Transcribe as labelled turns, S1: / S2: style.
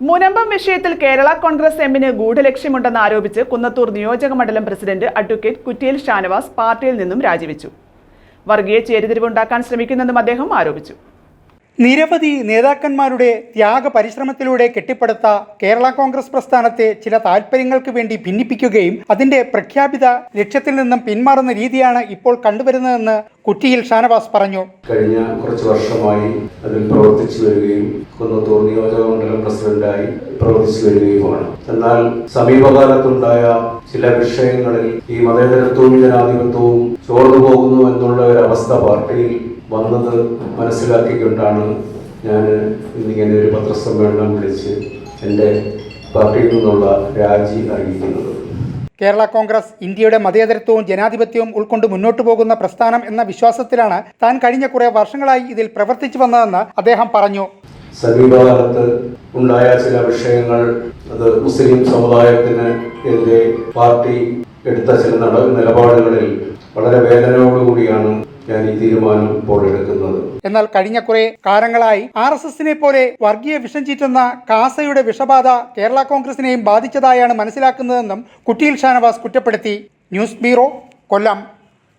S1: മുനമ്പം വിഷയത്തിൽ കേരള കോൺഗ്രസ് എമ്മിന് ഗൂഢലക്ഷ്യമുണ്ടെന്ന് ആരോപിച്ച് കുന്നത്തൂർ നിയോജക മണ്ഡലം പ്രസിഡന്റ് അഡ്വക്കേറ്റ് കുറ്റിയിൽ ഷാനവാസ് പാർട്ടിയിൽ നിന്നും രാജിവെച്ചു. വർഗീയ ചേരിതിരിവുണ്ടാക്കാൻ ശ്രമിക്കുന്നെന്നും അദ്ദേഹം ആരോപിച്ചു.
S2: നിരവധി നേതാക്കന്മാരുടെ ത്യാഗ പരിശ്രമത്തിലൂടെ കെട്ടിപ്പടുത്ത കേരള കോൺഗ്രസ് പ്രസ്ഥാനത്തെ ചില താൽപ്പര്യങ്ങൾക്ക് വേണ്ടി ഭിന്നിപ്പിക്കുകയും അതിന്റെ പ്രഖ്യാപിത ലക്ഷ്യത്തിൽ നിന്നും പിന്മാറുന്ന രീതിയാണ് ഇപ്പോൾ കണ്ടുവരുന്നതെന്ന് കുറ്റിയിൽ ഷാനവാസ് പറഞ്ഞു.
S3: കഴിഞ്ഞ കുറച്ച് വർഷമായി അതിൽ പ്രവർത്തിച്ചു വരികയും കുന്നത്തൂർ നിയോജക മണ്ഡലം പ്രസിഡന്റായി പ്രവർത്തിച്ചു വരികയുമാണ്. എന്നാൽ സമീപകാലത്തുണ്ടായ ചില വിഷയങ്ങളിൽ ഈ മതേതരത്വവും ജനാധിപത്യവും ചോർന്നു പോകുന്നു എന്നുള്ള പാർട്ടിയിൽ വന്നത് മനസ്സിലാക്കിക്കൊണ്ടാണ് ഞാൻ ഇന്നിങ്ങനെ ഒരു പത്രസമ്മേളനം വിളിച്ച് എന്റെ പാർട്ടിയിൽ നിന്നുള്ള രാജി അറിയിക്കുന്നത്.
S2: കേരള കോൺഗ്രസ് ഇന്ത്യയുടെ മതേതരത്വവും ജനാധിപത്യവും ഉൾക്കൊണ്ട് മുന്നോട്ടു പോകുന്ന പ്രസ്ഥാനം എന്ന വിശ്വാസത്തിലാണ് താൻ കഴിഞ്ഞ കുറെ വർഷങ്ങളായി ഇതിൽ പ്രവർത്തിച്ചു വന്നതെന്ന് അദ്ദേഹം പറഞ്ഞു.
S3: സമീപകാലത്ത് ഉണ്ടായ ചില വിഷയങ്ങൾ അത് മുസ്ലിം സമുദായത്തിന് എതിരെ പാർട്ടി എടുത്ത ചില നിലപാടുകളിൽ വളരെ വേദനയോടുകൂടിയാണ് ഞാൻ ഈ തീരുമാനം ഇപ്പോൾ എടുക്കുന്നത്.
S2: എന്നാൽ കഴിഞ്ഞ കുറെ കാലങ്ങളായി ആർ എസ് എസിനെ പോലെ വർഗീയ വിഷം ചീറ്റുന്ന കാസയുടെ വിഷബാധ കേരള കോൺഗ്രസിനെയും ബാധിച്ചതായാണ് മനസ്സിലാക്കുന്നതെന്നും കുട്ടിയിൽ ഷാനവാസ് കുറ്റപ്പെടുത്തി. News bureau Kollam.